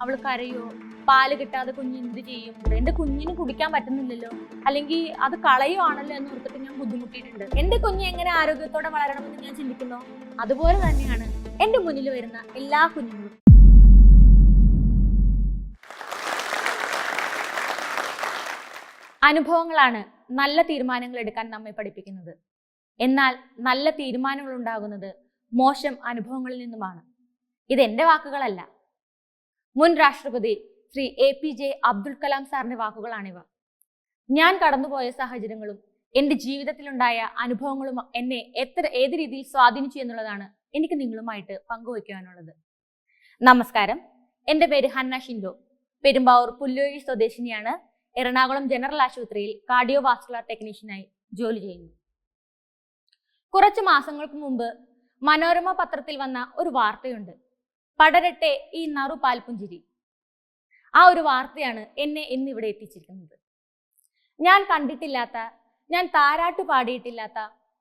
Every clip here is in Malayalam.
അവൾ കരയോ? പാൽ കിട്ടാതെ കുഞ്ഞ് എന്ത് ചെയ്യും? എന്റെ കുഞ്ഞിന് കുടിക്കാൻ പറ്റുന്നില്ലല്ലോ. അല്ലെങ്കിൽ അത് കളയുവാണല്ലോ എന്ന് ഓർത്തിട്ട് ഞാൻ ബുദ്ധിമുട്ടിയിട്ടുണ്ട്. എന്റെ കുഞ്ഞ് എങ്ങനെ ആരോഗ്യത്തോടെ വളരണമെന്ന് ഞാൻ ചിന്തിക്കുന്നു? അതുപോലെ തന്നെയാണ് എന്റെ മുന്നിൽ വരുന്ന എല്ലാ കുഞ്ഞുങ്ങളും. അനുഭവങ്ങളാണ് നല്ല തീരുമാനങ്ങൾ എടുക്കാൻ നമ്മെ പഠിപ്പിക്കുന്നത്. എന്നാൽ നല്ല തീരുമാനങ്ങൾ ഉണ്ടാകുന്നത് മോശം അനുഭവങ്ങളിൽ നിന്നുമാണ്. ഇത് എന്റെ വാക്കുകളല്ല. മുൻ രാഷ്ട്രപതി Shri A P J Abdul Kalam സാറിന്റെ വാക്കുകളാണിവ. ഞാൻ കടന്നുപോയ സാഹചര്യങ്ങളും എന്റെ ജീവിതത്തിലുണ്ടായ അനുഭവങ്ങളും എന്നെ എത്ര ഏത് രീതിയിൽ സ്വാധീനിച്ചു എന്നുള്ളതാണ് എനിക്ക് നിങ്ങളുമായിട്ട് പങ്കുവയ്ക്കുവാനുള്ളത്. നമസ്കാരം. എന്റെ പേര് ഹന്ന ഷിൻഡോ. പെരുമ്പാവൂർ പുല്ലുവഴി സ്വദേശിനിയാണ്. എറണാകുളം ജനറൽ ആശുപത്രിയിൽ കാർഡിയോ വാസ്കുലർ ടെക്നീഷ്യനായി ജോലി ചെയ്യുന്നു. കുറച്ച് മാസങ്ങൾക്ക് മുമ്പ് മനോരമ പത്രത്തിൽ വന്ന ഒരു വാർത്തയുണ്ട്. പടരട്ടെ ഈ നറു പാൽപുഞ്ചിരി. ആ ഒരു വാർത്തയാണ് എന്നെ ഇന്നിവിടെ എത്തിച്ചിരിക്കുന്നത്. ഞാൻ കണ്ടിട്ടില്ലാത്ത ഞാൻ താരാട്ട് പാടിയിട്ടില്ലാത്ത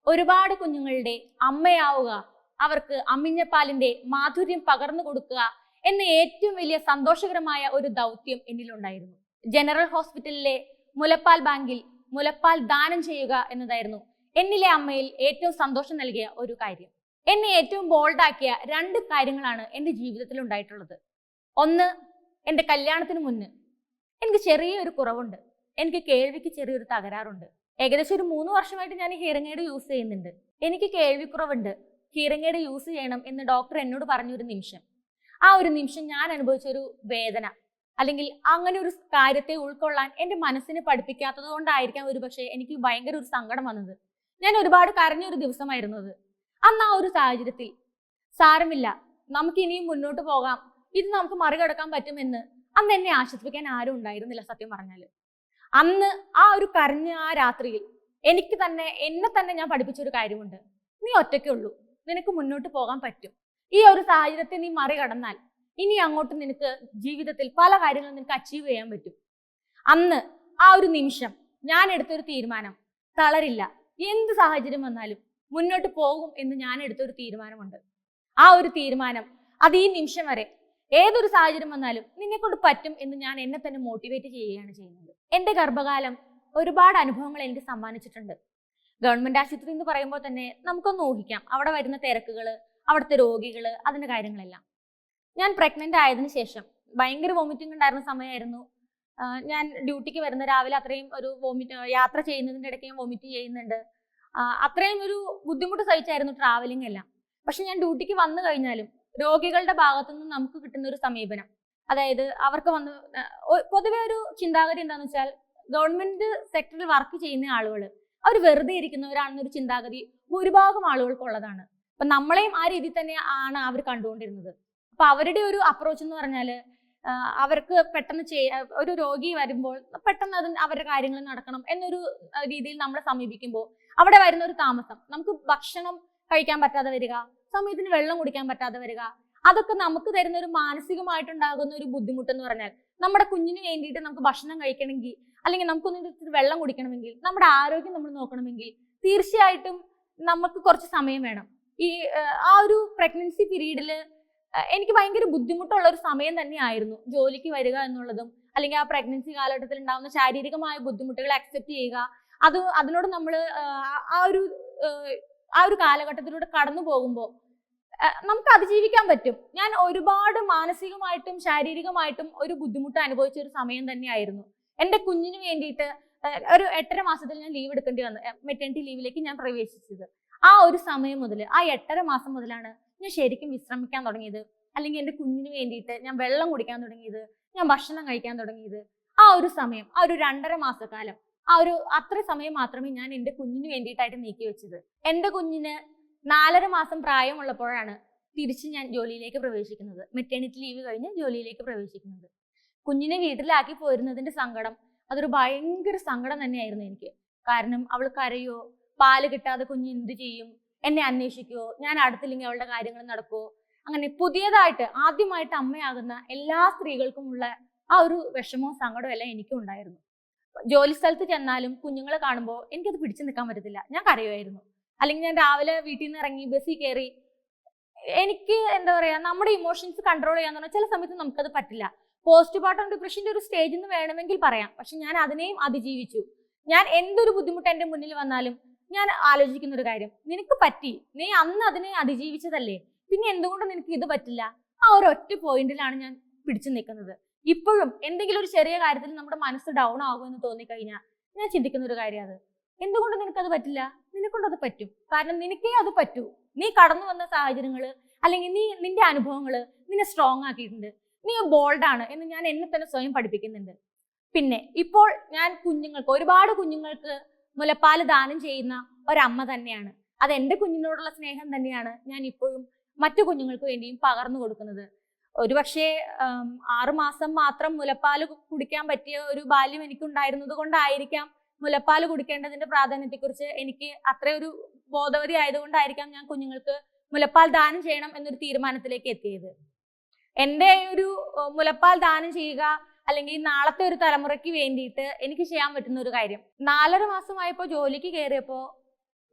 ഒരുപാട് കുഞ്ഞുങ്ങളുടെ അമ്മയാവുക അവർക്ക് അമ്മിഞ്ഞപ്പാലിന്റെ മാധുര്യം പകർന്നു കൊടുക്കുക എന്ന ഏറ്റവും വലിയ സന്തോഷകരമായ ഒരു ദൗത്യം എന്നിലുണ്ടായിരുന്നു. ജനറൽ ഹോസ്പിറ്റലിലെ മുലപ്പാൽ ബാങ്കിൽ മുലപ്പാൽ ദാനം ചെയ്യുക എന്നതായിരുന്നു എന്നിലെ അമ്മയിൽ ഏറ്റവും സന്തോഷം നൽകിയ ഒരു കാര്യം. എന്നെ ഏറ്റവും ബോൾഡാക്കിയ രണ്ട് കാര്യങ്ങളാണ് എന്റെ ജീവിതത്തിൽ ഉണ്ടായിട്ടുള്ളത്. ഒന്ന് എന്റെ കല്യാണത്തിന് മുന്ന് എനിക്ക് ചെറിയൊരു കുറവുണ്ട്. എനിക്ക് കേൾവിക്ക് ചെറിയൊരു തകരാറുണ്ട്. ഏകദേശം ഒരു മൂന്ന് വർഷമായിട്ട് ഞാൻ ഹിയറിംഗ് എയ്ഡ് യൂസ് ചെയ്യുന്നുണ്ട്. എനിക്ക് കേൾവിക്കുറവുണ്ട്. ഹിയറിംഗ് എയ്ഡ് യൂസ് ചെയ്യണം എന്ന് ഡോക്ടർ എന്നോട് പറഞ്ഞൊരു നിമിഷം. ആ ഒരു നിമിഷം ഞാൻ അനുഭവിച്ച ഒരു വേദന. അല്ലെങ്കിൽ അങ്ങനെ ഒരു കാര്യത്തെ ഉൾക്കൊള്ളാൻ എന്റെ മനസ്സിനെ പഠിപ്പിക്കാത്തത് കൊണ്ടായിരിക്കാം ഒരു പക്ഷേ എനിക്ക് ഭയങ്കര ഒരു സങ്കടം വന്നത്. ഞാൻ ഒരുപാട് കരഞ്ഞൊരു ദിവസമായിരുന്നു അന്ന് ആ ഒരു സാഹചര്യത്തിൽ. സാരമില്ല. നമുക്ക് ഇനിയും മുന്നോട്ട് പോകാം. ഇത് നമുക്ക് മറികടക്കാൻ പറ്റുമെന്ന് അന്ന് എന്നെ ആശ്വസിപ്പിക്കാൻ ആരും ഉണ്ടായിരുന്നില്ല സത്യം പറഞ്ഞാൽ. അന്ന് ആ ഒരു കരഞ്ഞ ആ രാത്രിയിൽ എനിക്ക് തന്നെ എന്നെ തന്നെ ഞാൻ പഠിപ്പിച്ച ഒരു കാര്യമുണ്ട്. നീ ഒറ്റയ്ക്കേ ഉള്ളൂ. നിനക്ക് മുന്നോട്ട് പോകാൻ പറ്റും. ഈ ഒരു സാഹചര്യത്തെ നീ മറികടന്നാൽ ഇനി അങ്ങോട്ട് നിനക്ക് ജീവിതത്തിൽ പല കാര്യങ്ങളും നിനക്ക് അച്ചീവ് ചെയ്യാൻ പറ്റും. അന്ന് ആ ഒരു നിമിഷം ഞാൻ എടുത്തൊരു തീരുമാനം. തളരില്ല. എന്ത് സാഹചര്യം വന്നാലും മുന്നോട്ട് പോകും എന്ന് ഞാൻ എടുത്ത ഒരു തീരുമാനമുണ്ട്. ആ ഒരു തീരുമാനം അത് ഈ നിമിഷം വരെ ഏതൊരു സാഹചര്യം വന്നാലും നിന്നെ കൊണ്ട് പറ്റും എന്ന് ഞാൻ എന്നെ തന്നെ മോട്ടിവേറ്റ് ചെയ്യുകയാണ് ചെയ്യുന്നത്. എന്റെ ഗർഭകാലം ഒരുപാട് അനുഭവങ്ങൾ എനിക്ക് സമ്മാനിച്ചിട്ടുണ്ട്. ഗവൺമെന്റ് ആശുപത്രി എന്ന് പറയുമ്പോൾ തന്നെ നമുക്കൊന്ന് ഊഹിക്കാം. അവിടെ വരുന്ന തിരക്കുകൾ അവിടുത്തെ രോഗികൾ അതിന്റെ കാര്യങ്ങളെല്ലാം. ഞാൻ പ്രഗ്നന്റ് ആയതിനു ശേഷം ഭയങ്കര വോമിറ്റിംഗ് ഉണ്ടായിരുന്ന സമയമായിരുന്നു. ഞാൻ ഡ്യൂട്ടിക്ക് വരുന്ന രാവിലെ അത്രയും ഒരു വോമിറ്റ് യാത്ര ചെയ്യുന്നതിന്റെ ഇടയ്ക്ക് വോമിറ്റ് ചെയ്യുന്നുണ്ട്. അത്രയും ഒരു ബുദ്ധിമുട്ട് സഹിച്ചായിരുന്നു ട്രാവലിംഗ് എല്ലാം. പക്ഷെ ഞാൻ ഡ്യൂട്ടിക്ക് വന്നു കഴിഞ്ഞാലും രോഗികളുടെ ഭാഗത്തു നിന്ന് നമുക്ക് കിട്ടുന്ന ഒരു സമീപനം. അതായത് അവർക്ക് വന്ന് പൊതുവേ ഒരു ചിന്താഗതി എന്താണെന്ന് വെച്ചാൽ ഗവൺമെന്റ് സെക്ടറിൽ വർക്ക് ചെയ്യുന്ന ആളുകൾ അവർ വെറുതെ ഇരിക്കുന്നവരാണെന്നൊരു ചിന്താഗതി ഭൂരിഭാഗം ആളുകൾക്കുള്ളതാണ്. അപ്പൊ നമ്മളെയും ആ രീതിയിൽ തന്നെ ആണ് അവർ കണ്ടുകൊണ്ടിരുന്നത്. അപ്പൊ അവരുടെ ഒരു അപ്രോച്ച് എന്ന് പറഞ്ഞാൽ അവർക്ക് പെട്ടെന്ന് ചെയ്യ ഒരു രോഗി വരുമ്പോൾ പെട്ടെന്ന് അത് അവരുടെ കാര്യങ്ങൾ നടക്കണം എന്നൊരു രീതിയിൽ നമ്മളെ സമീപിക്കുമ്പോൾ അവിടെ വരുന്ന ഒരു താമസം. നമുക്ക് ഭക്ഷണം കഴിക്കാൻ പറ്റാതെ വരിക സമയത്തിന് വെള്ളം കുടിക്കാൻ പറ്റാതെ വരിക അതൊക്കെ നമുക്ക് തരുന്ന ഒരു മാനസികമായിട്ടുണ്ടാകുന്ന ഒരു ബുദ്ധിമുട്ട് എന്ന് പറഞ്ഞാൽ നമ്മുടെ കുഞ്ഞിന് വേണ്ടിയിട്ട് നമുക്ക് ഭക്ഷണം കഴിക്കണമെങ്കിൽ അല്ലെങ്കിൽ നമുക്കൊന്നും വെള്ളം കുടിക്കണമെങ്കിൽ നമ്മുടെ ആരോഗ്യം നമ്മൾ നോക്കണമെങ്കിൽ തീർച്ചയായിട്ടും നമുക്ക് കുറച്ച് സമയം വേണം. ഈ ആ ഒരു പ്രഗ്നൻസി പീരീഡിൽ എനിക്ക് ഭയങ്കര ബുദ്ധിമുട്ടുള്ള ഒരു സമയം തന്നെയായിരുന്നു ജോലിക്ക് വരിക എന്നുള്ളതും അല്ലെങ്കിൽ ആ പ്രഗ്നൻസി കാലഘട്ടത്തിൽ ഉണ്ടാകുന്ന ശാരീരികമായ ബുദ്ധിമുട്ടുകൾ അക്സെപ്റ്റ് ചെയ്യുക അത് അതിനോട് നമ്മൾ ആ ഒരു ആ ഒരു കാലഘട്ടത്തിലൂടെ കടന്നു പോകുമ്പോൾ നമുക്ക് അതിജീവിക്കാൻ പറ്റും. ഞാൻ ഒരുപാട് മാനസികമായിട്ടും ശാരീരികമായിട്ടും ഒരു ബുദ്ധിമുട്ട് അനുഭവിച്ച ഒരു സമയം തന്നെയായിരുന്നു. എന്റെ കുഞ്ഞിന് വേണ്ടിയിട്ട് ഒരു എട്ടര മാസത്തിൽ ഞാൻ ലീവ് എടുക്കേണ്ടി വന്നു മെറ്റേണിറ്റി ലീവിലേക്ക് ഞാൻ പ്രവേശിച്ചത്. ആ ഒരു സമയം മുതൽ ആ എട്ടര മാസം മുതലാണ് ഞാൻ ശരിക്കും വിശ്രമിക്കാൻ തുടങ്ങിയത്. അല്ലെങ്കിൽ എന്റെ കുഞ്ഞിന് വേണ്ടിയിട്ട് ഞാൻ വെള്ളം കുടിക്കാൻ തുടങ്ങിയത് ഞാൻ ഭക്ഷണം കഴിക്കാൻ തുടങ്ങിയത്. ആ ഒരു സമയം ആ ഒരു രണ്ടര മാസക്കാലം ആ ഒരു അത്ര സമയം മാത്രമേ ഞാൻ എന്റെ കുഞ്ഞിന് വേണ്ടിയിട്ടായിട്ട് നീക്കി വെച്ചത്. എന്റെ കുഞ്ഞിന് നാലര മാസം പ്രായമുള്ളപ്പോഴാണ് തിരിച്ച് ഞാൻ ജോലിയിലേക്ക് പ്രവേശിക്കുന്നത്. മെറ്റേണിറ്റി ലീവ് കഴിഞ്ഞ് ജോലിയിലേക്ക് പ്രവേശിക്കുന്നത്. കുഞ്ഞിനെ വീട്ടിലാക്കി പോരുന്നതിന്റെ സങ്കടം അതൊരു ഭയങ്കര സങ്കടം തന്നെയായിരുന്നു എനിക്ക്. കാരണം അവൾ കരയോ പാൽ കിട്ടാതെ കുഞ്ഞ് എന്ത് ചെയ്യും എന്നെ അന്വേഷിക്കുവോ ഞാൻ അടുത്തില്ലെങ്കിൽ അവളുടെ കാര്യങ്ങൾ നടക്കുവോ? അങ്ങനെ പുതിയതായിട്ട് ആദ്യമായിട്ട് അമ്മയാകുന്ന എല്ലാ സ്ത്രീകൾക്കുമുള്ള ആ ഒരു വിഷമവും സങ്കടവും എല്ലാം എനിക്കും ഉണ്ടായിരുന്നു ജോലി സ്ഥലത്ത് ചെന്നാലും കുഞ്ഞുങ്ങളെ കാണുമ്പോൾ എനിക്കത് പിടിച്ചു നിൽക്കാൻ പറ്റത്തില്ല. ഞാൻ കരയുമായിരുന്നു. അല്ലെങ്കിൽ ഞാൻ രാവിലെ വീട്ടിൽ നിന്ന് ഇറങ്ങി ബസ്സിൽ കയറി എനിക്ക് എന്താ പറയുക നമ്മുടെ ഇമോഷൻസ് കൺട്രോൾ ചെയ്യാന്ന് പറഞ്ഞാൽ ചില സമയത്ത് നമുക്കത് പറ്റില്ല. പോസ്റ്റ് പാർട്ടം ഡിപ്രഷന്റെ ഒരു സ്റ്റേജ് എന്ന് വേണമെങ്കിൽ പറയാം. പക്ഷെ ഞാൻ അതിനെയും അതിജീവിച്ചു. ഞാൻ എന്തൊരു ബുദ്ധിമുട്ട് എന്റെ മുന്നിൽ വന്നാലും ഞാൻ ആലോചിക്കുന്ന ഒരു കാര്യം നിനക്ക് പറ്റി. നീ അന്ന് അതിനെ അതിജീവിച്ചതല്ലേ? പിന്നെ എന്തുകൊണ്ട് നിനക്ക് ഇത് പറ്റില്ല? ആ ഒരു ഒറ്റ പോയിന്റിലാണ് ഞാൻ പിടിച്ചു നിൽക്കുന്നത്. ഇപ്പോഴും എന്തെങ്കിലും ഒരു ചെറിയ കാര്യത്തിൽ നമ്മുടെ മനസ്സ് ഡൗൺ ആകുമെന്ന് തോന്നിക്കഴിഞ്ഞാൽ ഞാൻ ചിന്തിക്കുന്ന ഒരു കാര്യം അത്. എന്തുകൊണ്ട് നിനക്കത് പറ്റില്ല? നിനക്കൊണ്ട് അത് പറ്റും. കാരണം നിനക്കേ അത് പറ്റൂ. നീ കടന്നു വന്ന സാഹചര്യങ്ങൾ അല്ലെങ്കിൽ നീ നിന്റെ അനുഭവങ്ങൾ നിന്നെ സ്ട്രോങ് ആക്കിയിട്ടുണ്ട്. നീ ബോൾഡാണ് എന്ന് ഞാൻ എന്നെ തന്നെ സ്വയം പഠിപ്പിക്കുന്നുണ്ട്. പിന്നെ ഇപ്പോൾ ഞാൻ കുഞ്ഞുങ്ങൾക്ക് ഒരുപാട് കുഞ്ഞുങ്ങൾക്ക് മുലപ്പാൽ ദാനം ചെയ്യുന്ന ഒരമ്മ തന്നെയാണ്. അത് എന്റെ കുഞ്ഞിനോടുള്ള സ്നേഹം തന്നെയാണ് ഞാൻ ഇപ്പോഴും മറ്റു കുഞ്ഞുങ്ങൾക്ക് വേണ്ടിയും പകർന്നു കൊടുക്കുന്നത്. ഒരുപക്ഷെ ആറുമാസം മാത്രം മുലപ്പാൽ കുടിക്കാൻ പറ്റിയ ഒരു ബാല്യം എനിക്ക് ഉണ്ടായിരുന്നത് കൊണ്ടായിരിക്കാം മുലപ്പാൽ കുടിക്കേണ്ടതിന്റെ പ്രാധാന്യത്തെക്കുറിച്ച് എനിക്ക് അത്രയൊരു ബോധവതി ആയതുകൊണ്ടായിരിക്കാം ഞാൻ കുഞ്ഞുങ്ങൾക്ക് മുലപ്പാൽ ദാനം ചെയ്യണം എന്നൊരു തീരുമാനത്തിലേക്ക് എത്തിയത്. എന്റെ ഒരു മുലപ്പാൽ ദാനം ചെയ്യുക അല്ലെങ്കിൽ നാളത്തെ ഒരു തലമുറയ്ക്ക് വേണ്ടിയിട്ട് എനിക്ക് ചെയ്യാൻ പറ്റുന്ന ഒരു കാര്യം. നാലര മാസമായപ്പോൾ ജോലിക്ക് കയറിയപ്പോൾ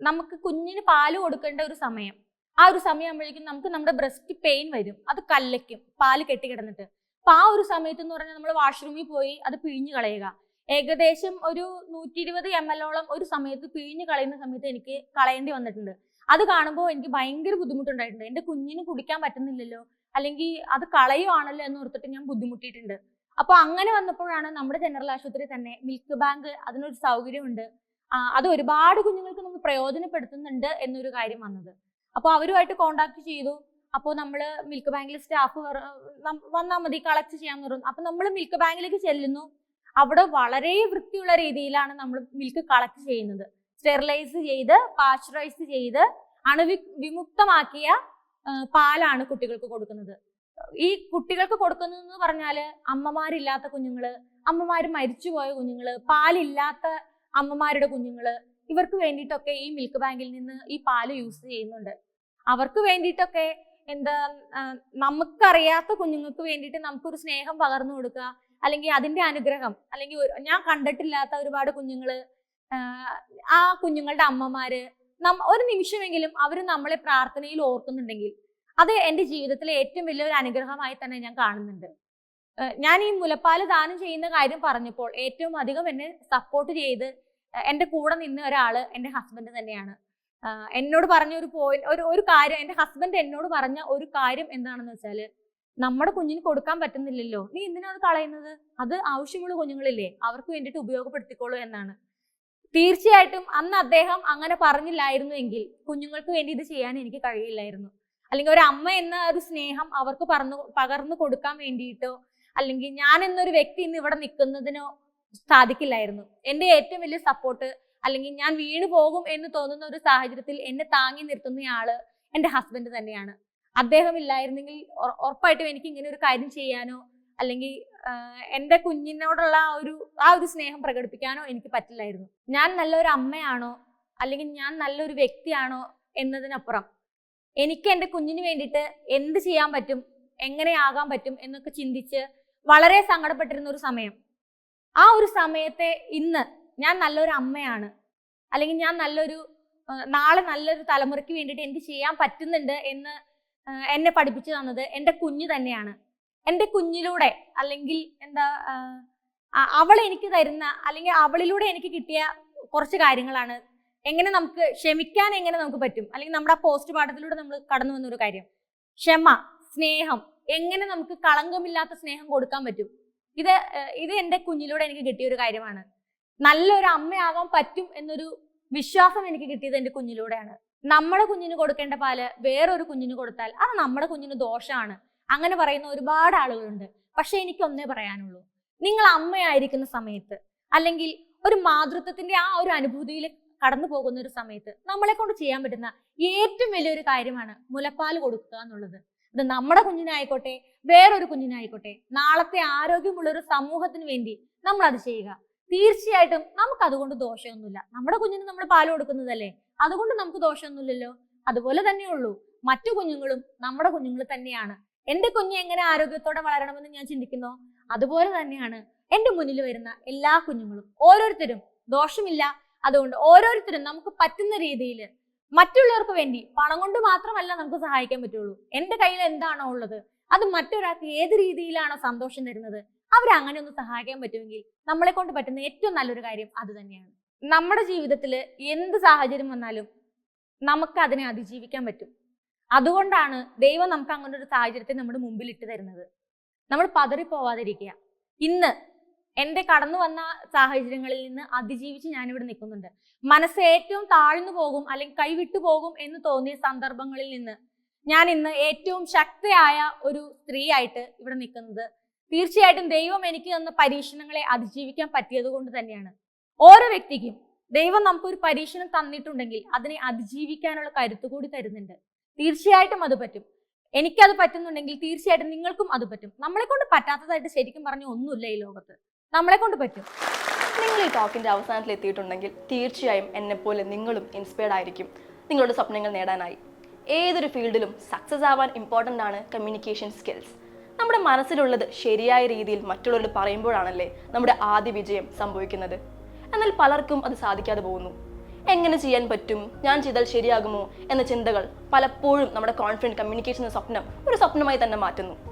നമുക്ക് കുഞ്ഞിന് പാൽ കൊടുക്കേണ്ട ഒരു സമയം. ആ ഒരു സമയമാകുമ്പോഴേക്കും നമുക്ക് നമ്മുടെ ബ്രസ്റ്റ് പെയിൻ വരും. അത് കല്ലയ്ക്കും പാൽ കെട്ടിക്കിടന്നിട്ട്. അപ്പൊ ആ ഒരു സമയത്ത് എന്ന് പറഞ്ഞാൽ നമ്മൾ വാഷ്റൂമിൽ പോയി അത് പിഴിഞ്ഞു കളയുക. ഏകദേശം ഒരു നൂറ്റി ഇരുപത് എം എൽ ഓളം ഒരു സമയത്ത് പിഴിഞ്ഞു കളയുന്ന സമയത്ത് എനിക്ക് കളയേണ്ടി വന്നിട്ടുണ്ട്. അത് കാണുമ്പോൾ എനിക്ക് ഭയങ്കര ബുദ്ധിമുട്ടുണ്ടായിട്ടുണ്ട്. എന്റെ കുഞ്ഞിന് കുടിക്കാൻ പറ്റുന്നില്ലല്ലോ അല്ലെങ്കിൽ അത് കളയുവാണല്ലോ എന്ന് ഓർത്തിട്ട് ഞാൻ ബുദ്ധിമുട്ടിയിട്ടുണ്ട്. അപ്പോൾ അങ്ങനെ വന്നപ്പോഴാണ് നമ്മുടെ ജനറൽ ആശുപത്രി തന്നെ മിൽക്ക് ബാങ്ക് അതിനൊരു സൗകര്യമുണ്ട്. അത് ഒരുപാട് കുഞ്ഞുങ്ങൾക്ക് നമ്മൾ പ്രയോജനപ്പെടുത്തുന്നുണ്ട് എന്നൊരു കാര്യം വന്നത്. അപ്പോൾ അവരുമായിട്ട് കോണ്ടാക്ട് ചെയ്തു. അപ്പോൾ നമ്മൾ മിൽക്ക് ബാങ്കിൽ സ്റ്റാഫ് വന്നാൽ മതി കളക്ട് ചെയ്യാൻ പറഞ്ഞു. അപ്പോൾ നമ്മൾ മിൽക്ക് ബാങ്കിലേക്ക് ചെല്ലുന്നു. അവിടെ വളരെ വൃത്തിയുള്ള രീതിയിലാണ് നമ്മൾ മിൽക്ക് കളക്ട് ചെയ്യുന്നത്. സ്റ്റെറിലൈസ് ചെയ്ത് പാസ്ചറൈസ് ചെയ്ത് അണുവി വിമുക്തമാക്കിയ പാലാണ് കുട്ടികൾക്ക് കൊടുക്കുന്നത്. ഈ കുട്ടികൾക്ക് കൊടുക്കുന്നതെന്ന് പറഞ്ഞാൽ അമ്മമാരില്ലാത്ത കുഞ്ഞുങ്ങൾ അമ്മമാര് മരിച്ചുപോയ കുഞ്ഞുങ്ങൾ പാലില്ലാത്ത അമ്മമാരുടെ കുഞ്ഞുങ്ങൾ ഇവർക്ക് വേണ്ടിയിട്ടൊക്കെ ഈ മിൽക്ക് ബാങ്കിൽ നിന്ന് ഈ പാൽ യൂസ് ചെയ്യുന്നുണ്ട്. അവർക്ക് വേണ്ടിയിട്ടൊക്കെ എന്താ നമുക്കറിയാത്ത കുഞ്ഞുങ്ങൾക്ക് വേണ്ടിയിട്ട് നമുക്കൊരു സ്നേഹം പകർന്നു കൊടുക്കുക അല്ലെങ്കിൽ അതിന്റെ അനുഗ്രഹം അല്ലെങ്കിൽ ഞാൻ കണ്ടിട്ടില്ലാത്ത ഒരുപാട് കുഞ്ഞുങ്ങൾ ആ, കുഞ്ഞുങ്ങളുടെ അമ്മമാര് നം- ഒരു നിമിഷമെങ്കിലും അവർ നമ്മളെ പ്രാർത്ഥനയിൽ ഓർക്കുന്നുണ്ടെങ്കിൽ അത് എന്റെ ജീവിതത്തിലെ ഏറ്റവും വലിയൊരു അനുഗ്രഹമായി തന്നെ ഞാൻ കാണുന്നുണ്ട്. ഞാൻ ഈ മുലപ്പാൽ ദാനം ചെയ്യുന്ന കാര്യം പറഞ്ഞപ്പോൾ ഏറ്റവും അധികം എന്നെ സപ്പോർട്ട് ചെയ്ത് എന്റെ കൂടെ നിന്ന് ഒരാൾ എന്റെ ഹസ്ബൻഡ് തന്നെയാണ്. എന്നോട് പറഞ്ഞ ഒരു പോയിന്റ് ഒരു ഒരു കാര്യം എന്റെ ഹസ്ബൻഡ് എന്നോട് പറഞ്ഞ ഒരു കാര്യം എന്താണെന്ന് വെച്ചാൽ നമ്മുടെ കുഞ്ഞിന് കൊടുക്കാൻ പറ്റുന്നില്ലല്ലോ. നീ എന്തിനാണ് കളയുന്നത്? അത് ആവശ്യമുള്ള കുഞ്ഞുങ്ങളില്ലേ അവർക്ക് വേണ്ടിയിട്ട് ഉപയോഗപ്പെടുത്തിക്കോളൂ എന്നാണ്. തീർച്ചയായിട്ടും അന്ന് അദ്ദേഹം അങ്ങനെ പറഞ്ഞില്ലായിരുന്നു എങ്കിൽ കുഞ്ഞുങ്ങൾക്ക് വേണ്ടി ഇത് ചെയ്യാൻ എനിക്ക് കഴിയില്ലായിരുന്നു. അല്ലെങ്കിൽ ഒരു അമ്മ എന്ന ഒരു സ്നേഹം അവർക്ക് പറഞ്ഞു പകർന്നു കൊടുക്കാൻ വേണ്ടിയിട്ടോ അല്ലെങ്കിൽ ഞാൻ എന്നൊരു വ്യക്തി ഇന്ന് ഇവിടെ നിൽക്കുന്നതിനോ സാധിക്കില്ലായിരുന്നു. എന്റെ ഏറ്റവും വലിയ സപ്പോർട്ട് അല്ലെങ്കിൽ ഞാൻ വീണു പോകും എന്ന് തോന്നുന്ന ഒരു സാഹചര്യത്തിൽ എന്നെ താങ്ങി നിർത്തുന്നയാൾ എന്റെ ഹസ്ബൻഡ് തന്നെയാണ്. അദ്ദേഹം ഇല്ലായിരുന്നെങ്കിൽ ഉറ- ഉറപ്പായിട്ടും എനിക്ക് ഇങ്ങനെ ഒരു കാര്യം ചെയ്യാനോ അല്ലെങ്കിൽ എന്റെ കുഞ്ഞിനോടുള്ള ആ ഒരു ആ ഒരു സ്നേഹം പ്രകടിപ്പിക്കാനോ എനിക്ക് പറ്റില്ലായിരുന്നു. ഞാൻ നല്ലൊരു അമ്മയാണോ അല്ലെങ്കിൽ ഞാൻ നല്ലൊരു വ്യക്തിയാണോ എന്നതിനപ്പുറം എനിക്ക് എന്റെ കുഞ്ഞിന് വേണ്ടിയിട്ട് എന്ത് ചെയ്യാൻ പറ്റും എങ്ങനെയാകാൻ പറ്റും എന്നൊക്കെ ചിന്തിച്ച് വളരെ സങ്കടപ്പെട്ടിരുന്ന ഒരു സമയം. ആ ഒരു സമയത്തെ ഇന്ന് ഞാൻ നല്ലൊരു അമ്മയാണ്. അല്ലെങ്കിൽ ഞാൻ നല്ലൊരു നാളെ നല്ലൊരു തലമുറയ്ക്ക് വേണ്ടിയിട്ട് എനിക്ക് ചെയ്യാൻ പറ്റുന്നുണ്ട് എന്ന് എന്നെ പഠിപ്പിച്ചു തന്നത് എന്റെ കുഞ്ഞു തന്നെയാണ്. എന്റെ കുഞ്ഞിലൂടെ അല്ലെങ്കിൽ എന്താ അവൾ എനിക്ക് തരുന്ന അല്ലെങ്കിൽ അവളിലൂടെ എനിക്ക് കിട്ടിയ കുറച്ച് കാര്യങ്ങളാണ്. എങ്ങനെ നമുക്ക് ക്ഷമിക്കാൻ എങ്ങനെ നമുക്ക് പറ്റും? അല്ലെങ്കിൽ നമ്മുടെ ആ പോസ്റ്റ് പാഠത്തിലൂടെ നമ്മൾ കടന്നു വന്ന ഒരു കാര്യം. ക്ഷമ സ്നേഹം എങ്ങനെ നമുക്ക് കളങ്കമില്ലാത്ത സ്നേഹം കൊടുക്കാൻ പറ്റും? ഇത് ഇത് എന്റെ കുഞ്ഞിലൂടെ എനിക്ക് കിട്ടിയ ഒരു കാര്യമാണ്. നല്ലൊരു അമ്മയാകാൻ പറ്റും എന്നൊരു വിശ്വാസം എനിക്ക് കിട്ടിയത് എന്റെ കുഞ്ഞിലൂടെയാണ്. നമ്മുടെ കുഞ്ഞിന് കൊടുക്കേണ്ട പാൽ വേറൊരു കുഞ്ഞിന് കൊടുത്താൽ അത് നമ്മുടെ കുഞ്ഞിന് ദോഷമാണ്. അങ്ങനെ പറയുന്ന ഒരുപാട് ആളുകളുണ്ട്. പക്ഷെ എനിക്ക് ഒന്നേ പറയാനുള്ളൂ. നിങ്ങൾ അമ്മയായിരിക്കുന്ന സമയത്ത് അല്ലെങ്കിൽ ഒരു മാതൃത്വത്തിന്റെ ആ ഒരു അനുഭൂതിയിൽ കടന്നു പോകുന്ന ഒരു സമയത്ത് നമ്മളെ കൊണ്ട് ചെയ്യാൻ പറ്റുന്ന ഏറ്റവും വലിയൊരു കാര്യമാണ് മുലപ്പാൽ കൊടുക്കുക എന്നുള്ളത്. ഇത് നമ്മുടെ കുഞ്ഞിനായിക്കോട്ടെ വേറൊരു കുഞ്ഞിനായിക്കോട്ടെ നാളത്തെ ആരോഗ്യമുള്ള ഒരു സമൂഹത്തിന് വേണ്ടി നമ്മൾ അത് ചെയ്യുക. തീർച്ചയായിട്ടും നമുക്ക് അതുകൊണ്ട് ദോഷമൊന്നുമില്ല. നമ്മുടെ കുഞ്ഞിന് നമ്മൾ പാൽ കൊടുക്കുന്നതല്ലേ? അതുകൊണ്ട് നമുക്ക് ദോഷമൊന്നുമില്ലല്ലോ. അതുപോലെ തന്നെയുള്ളൂ. മറ്റു കുഞ്ഞുങ്ങളും നമ്മുടെ കുഞ്ഞുങ്ങൾ തന്നെയാണ്. എന്റെ കുഞ്ഞ് എങ്ങനെ ആരോഗ്യത്തോടെ വളരണമെന്ന് ഞാൻ ചിന്തിക്കുന്നു? അതുപോലെ തന്നെയാണ് എന്റെ മുന്നിൽ വരുന്ന എല്ലാ കുഞ്ഞുങ്ങളും. ഓരോരുത്തരും ദോഷമില്ല. അതുകൊണ്ട് ഓരോരുത്തരും നമുക്ക് പറ്റുന്ന രീതിയിൽ മറ്റുള്ളവർക്ക് വേണ്ടി പണം കൊണ്ട് മാത്രമല്ല നമുക്ക് സഹായിക്കാൻ പറ്റുള്ളൂ. എന്റെ കയ്യിൽ എന്താണോ ഉള്ളത് അത് മറ്റൊരാൾക്ക് ഏത് രീതിയിലാണോ സന്തോഷം തരുന്നത് അവരെ അങ്ങനെ ഒന്ന് സഹായിക്കാൻ പറ്റുമെങ്കിൽ നമ്മളെ കൊണ്ട് പറ്റുന്ന ഏറ്റവും നല്ലൊരു കാര്യം അത് തന്നെയാണ്. നമ്മുടെ ജീവിതത്തിൽ എന്ത് സാഹചര്യം വന്നാലും നമുക്ക് അതിനെ അതിജീവിക്കാൻ പറ്റും. അതുകൊണ്ടാണ് ദൈവം നമുക്ക് അങ്ങനെ ഒരു സാഹചര്യത്തെ നമ്മുടെ മുമ്പിൽ ഇട്ട് തരുന്നത്. നമ്മൾ പതറിപ്പോവാതിരിക്കുക. ഇന്ന് എന്റെ കടന്നു വന്ന സാഹചര്യങ്ങളിൽ നിന്ന് അതിജീവിച്ച് ഞാനിവിടെ നിൽക്കുന്നുണ്ട്. മനസ്സ് ഏറ്റവും താഴ്ന്നു പോകും അല്ലെങ്കിൽ കൈവിട്ടു പോകും എന്ന് തോന്നിയ സന്ദർഭങ്ങളിൽ നിന്ന് ഞാൻ ഇന്ന് ഏറ്റവും ശക്തയായ ഒരു സ്ത്രീ ആയിട്ട് ഇവിടെ നിൽക്കുന്നത്. തീർച്ചയായിട്ടും ദൈവം എനിക്ക് തന്ന പരീക്ഷണങ്ങളെ അതിജീവിക്കാൻ പറ്റിയത് കൊണ്ട് തന്നെയാണ്. ഓരോ വ്യക്തിക്കും ദൈവം നമുക്കൊരു പരീക്ഷണം തന്നിട്ടുണ്ടെങ്കിൽ അതിനെ അതിജീവിക്കാനുള്ള കരുത്ത് കൂടി തരുന്നുണ്ട്. തീർച്ചയായിട്ടും അത് പറ്റും. എനിക്കത് പറ്റുന്നുണ്ടെങ്കിൽ തീർച്ചയായിട്ടും നിങ്ങൾക്കും അത് പറ്റും. നമ്മളെ കൊണ്ട് പറ്റാത്തതായിട്ട് ശരിക്കും പറഞ്ഞ ഒന്നുമില്ല ഈ ലോകത്ത്. നമ്മളെ കൊണ്ട് പറ്റും. നിങ്ങൾ ഈ ടോക്കിന്റെ അവസാനത്തിൽ എത്തിയിട്ടുണ്ടെങ്കിൽ തീർച്ചയായും എന്നെപ്പോലെ നിങ്ങളും ഇൻസ്പയർഡ് ആയിരിക്കും. നിങ്ങളുടെ സ്വപ്നങ്ങൾ നേടാനായി. ഏതൊരു ഫീൽഡിലും സക്സസ് ആവാൻ ഇമ്പോർട്ടന്റ് ആണ് കമ്മ്യൂണിക്കേഷൻ സ്കിൽസ് നമ്മുടെ മനസ്സിലുള്ളത് ശരിയായ രീതിയിൽ മറ്റുള്ളവരോട് പറയുമ്പോഴാണല്ലേ നമ്മുടെ ആദ്യ വിജയം സംഭവിക്കുന്നത്. എന്നാൽ പലർക്കും അത് സാധിക്കാതെ പോകുന്നു. എങ്ങനെ ചെയ്യാൻ പറ്റും? ഞാൻ ചെയ്താൽ ശരിയാകുമോ? എന്ന ചിന്തകൾ പലപ്പോഴും നമ്മുടെ കോൺഫിഡന്റ് കമ്മ്യൂണിക്കേഷൻ സ്വപ്നം ഒരു സ്വപ്നമായി തന്നെ മാറ്റുന്നു.